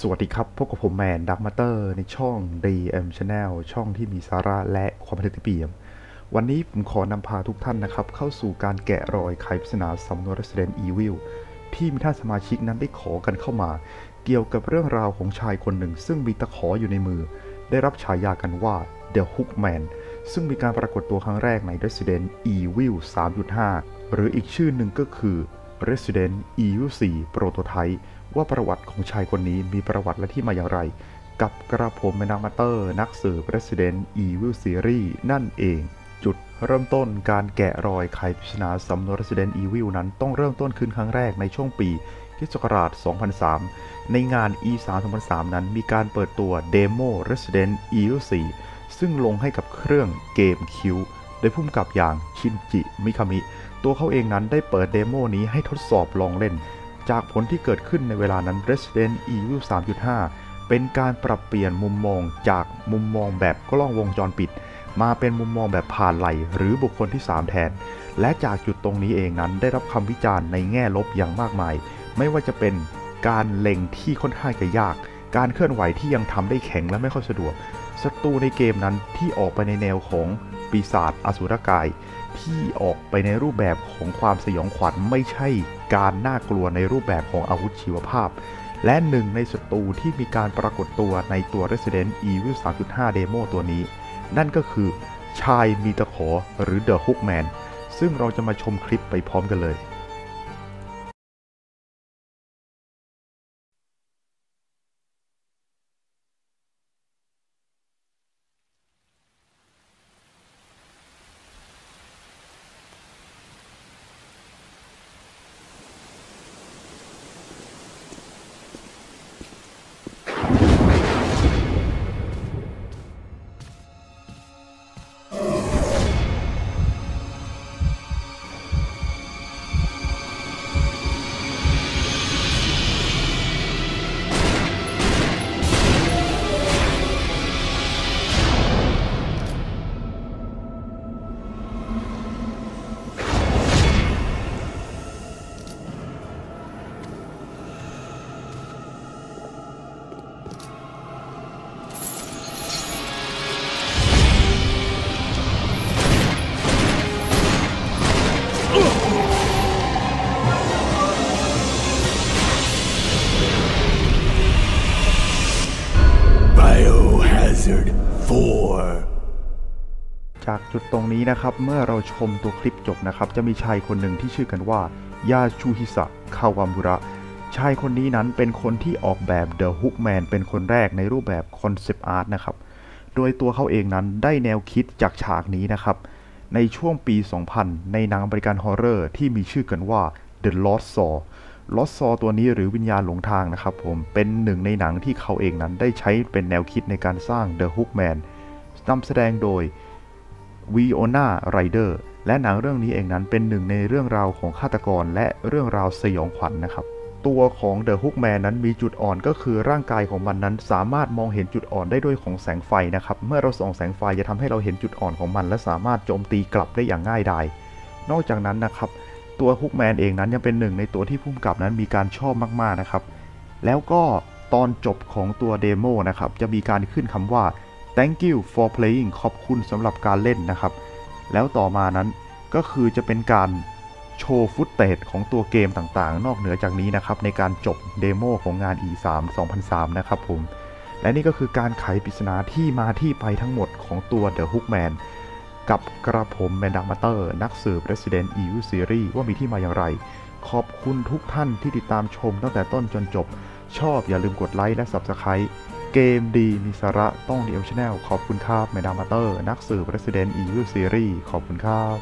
สวัสดีครับพบกับผมแมนดักมาเตอร์ในช่อง DM Channel ช่องที่มีสาระและความบันเทิงที่เปี่ยม วันนี้ผมขอนำพาทุกท่านนะครับ เข้าสู่การแกะรอยไขปริศนาสำนวน Resident Evil ที่มีท่านสมาชิกนั้นได้ขอกันเข้ามา เกี่ยวกับเรื่องราวของชายคนหนึ่ง ซึ่งมีตะขออยู่ในมือ ได้รับฉายากันว่า The Hookman ซึ่งมีการปรากฏตัวครั้งแรกใน Resident Evil 3.5 หรืออีกชื่อหนึ่งก็คือ Resident Evil 4 Prototype ว่าประวัติของชายคนนี้มีประวัติและที่มาอย่างไร กับกระผมแมนามาเตอร์ นักสืบ Resident Evil Series นั่นเอง จุดเริ่มต้นการแกะรอยไขปริศนาสำนวน Resident Evil นั้นต้องเริ่มต้นขึ้นครั้งแรกในช่วงปีคริสต์ศักราช 2003 ในงาน E3 2003 นั้นมีการเปิดตัวเดโม Resident Evil 4 ซึ่งลงให้กับเครื่องเกมคิวโด ยผู้กำกับอย่างชินจิมิคามิ ตัวเขาเองนั้นได้เปิดเดโมนี้ให้ทดสอบลองเล่น จากผลที่เกิดขึ้นในเวลานั้น Resident Evil 3.5 เป็นการปรับเปลี่ยนมุมมองจากมุมมองแบบกล้องวงจรปิด มาเป็นมุมมองแบบผ่านไหลหรือบุคคลที่ 3 แทน และจากจุดตรงนี้เองนั้นได้รับคำวิจารณ์ในแง่ลบอย่างมากมาย ไม่ว่าจะเป็นการเล็งที่ค่อนข้างจะยาก การเคลื่อนไหวที่ยังทำได้แข็งและไม่ค่อยสะดวกศัตรูในเกมนั้นที่ออกไปในแนวของ ปีศาจอสุรกาย ที่ออกไปในรูปแบบของความสยองขวัญไม่ใช่การน่ากลัวในรูปแบบของอาวุธชีวภาพ และหนึ่งในศัตรูที่มีการปรากฏตัวในตัว Resident Evil 3.5เดโมตัวนี้ นั่นก็คือชายมีตะขอหรือ The Hookman ซึ่งเราจะมาชมคลิปไปพร้อมกันเลย Biohazard 4. จากจุดตรงนี้นะครับ เมื่อเราชมตัวคลิปจบนะครับ จะมีชายคนหนึ่งที่ชื่อกันว่า ยาชูฮิสะ คาวามุระ ชายคนนี้นั้นเป็นคนที่ออกแบบ The Hookman เป็นคนแรกในรูปแบบคอนเซปต์อาร์ตนะครับ โดยตัวเขาเองนั้นได้แนวคิดจากฉากนี้นะครับ ในช่วงปี 2000 ในหนังอเมริกันฮอร์เรอร์ที่มีชื่อกันว่า The Lost Saw Lost Saw ตัวนี้หรือวิญญาณหลงทางนะครับผมเป็นหนึ่งในหนังที่เขาเองนั้นได้ใช้เป็นแนวคิดในการสร้าง The Hookman นำแสดงโดยวีโอนาไรเดอร์และหนังเรื่องนี้เองนั้นเป็นหนึ่งในเรื่องราวของฆาตกรและเรื่องราวสยองขวัญนนะครับ ตัวของเดอะฮุกแมนนั้นมีจุดอ่อนก็คือร่างกายของมันนั้นสามารถมองเห็นจุดอ่อนได้ด้วยของแสงไฟนะครับ เมื่อเราส่องแสงไฟจะทำให้เราเห็นจุดอ่อนของมัน และสามารถโจมตีกลับได้อย่างง่ายดาย นอกจากนั้นนะครับ ตัวฮุกแมนเองนั้นยังเป็นหนึ่งในตัวที่ผู้กำกับนั้นมีการชอบมากๆนะครับ แล้วก็ตอนจบของตัวเดโมนะครับ จะมีการขึ้นคำว่า thank you for playing ขอบคุณสำหรับการเล่นนะครับ แล้วต่อมานั้นก็คือจะเป็นการโชว์ฟุตเตจของตัวเกมต่างๆ นอกเหนือจากนี้นะครับ ในการจบเดโมของงาน E3 2003 นะครับผม และนี่ก็คือการไขปริศนาที่มาที่ไปทั้งหมดของตัว The Hookman กับกระผมแมนดามาเตอร์ นักสืบ Resident Evil Series ว่ามีที่มาอย่างไร ขอบคุณทุกท่านที่ติดตามชมตั้งแต่ต้นจนจบ ชอบอย่าลืมกดไลค์และ Subscribe เกมดีมีสาระต้องเดีเอลชแนลขอบคุณครับแมดามาเตอร์ นักสืบ Resident Evil Series ขอบคุณครับ